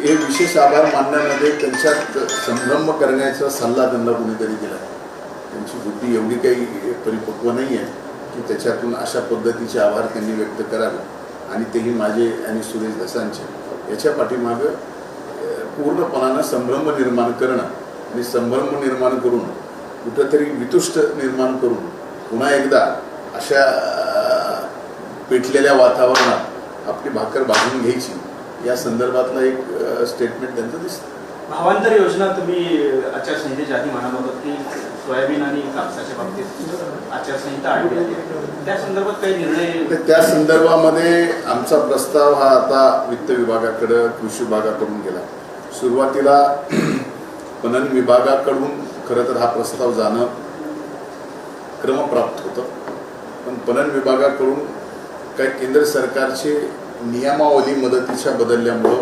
हे विशेष आभार मानण्यामध्ये त्यांच्यात संभ्रम करण्याचा सल्ला त्यांना कुणीतरी दिला. त्यांची बुद्धी एवढी काही परिपक्व नाही आहे की त्याच्यातून अशा पद्धतीचे आभार त्यांनी व्यक्त करावे. आणि तेही माझे आणि सुरेश दसांचे. याच्या पाठीमागं पूर्णपणानं संभ्रम निर्माण करणं आणि संभ्रम निर्माण करून कुठंतरी वितुष्ट निर्माण करून पुन्हा एकदा अशा पेटलेल्या वातावरणात आपली भाकर भाजून घ्यायची. या संदर्भातलं एक स्टेटमेंट त्यांचं दिसतं. भावांतर योजना तुम्ही आचारसंहितेच्या आधी म्हणाल होतात की सोयाबीन आणि कापसाच्या बाबतीत आचारसंहिता आणली. त्या संदर्भात काही निर्णय त्या संदर्भामध्ये आमचा प्रस्ताव हा आता वित्त विभागाकडं कृषी विभागाकडून गेला. सुरुवातीला पणन विभागाकडून खरं तर हा प्रस्ताव जाणं क्रमप्राप्त होतं. पण पणन विभागाकडून काही केंद्र सरकारचे नियमावली मदतीच्या बदलल्यामुळं